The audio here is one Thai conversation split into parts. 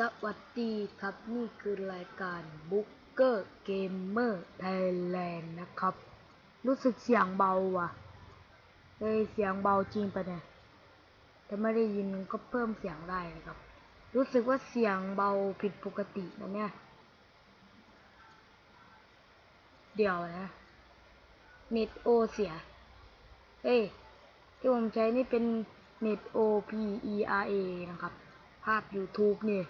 สวัสดีครับนี่คือรายการ b o o k e r Gamer Thailand นะครับ รู้สึกเสียงเบาว่ะเฮ้ยเสียงเบาจริงปะเนี่ยถ้าไม่ได้ยินก็เพิ่มเสียงได้นะครับ รู้สึกว่าเสียงเบาผิดปกตินะเนี่ย เดี๋ยวนะเน็ตโอเสียเอ้ยที่ผมใช้นี่เป็นเน็ต O P E R A นะครับภาพ YouTube นี่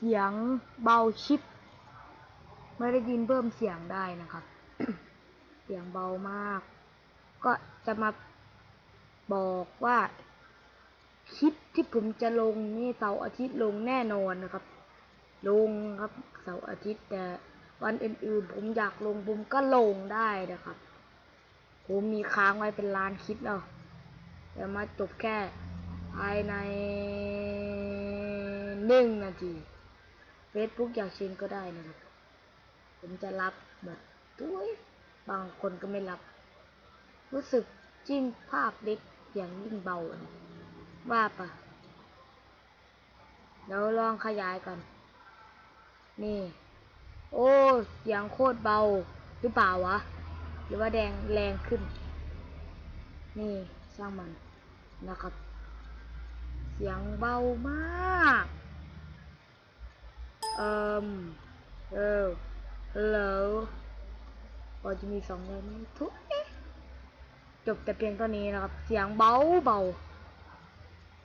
เสียงเบาชิป ไม่ได้ยินเพิ่มเสียงได้นะครับ เสียงเบามาก ก็จะมาบอกว่าคลิปที่ผมจะลงนี่เสาร์อาทิตย์ลงแน่นอนนะครับ ลงครับเสาร์อาทิตย์แต่วันอื่นๆผมอยากลงผมก็ลงได้นะครับ ผมมีค้างไว้เป็นล้านคลิปแล้วแต่มาจบแค่ภายในหนึ่งนาที Facebook อยากชิญก็ได้นะครับ ผมจะรับหมดด้วยบางคนก็ไม่รับ รู้สึกจิ้มภาพเล็กอย่างยิ่งเบา ว่าปะเดี๋ยวลองขยายก่อน นี่ โอ้เสียงโคตรเบาหรือเปล่าวะ หรือว่าแดงแรงขึ้น นี่ช่างมันนะครับ เสียงเบามาก เอ่มเออฮัลโหลพอจะมีสองเลยไหมทุกจบแต่เพียงเท่านี้นะครับ เสียงเบาเบา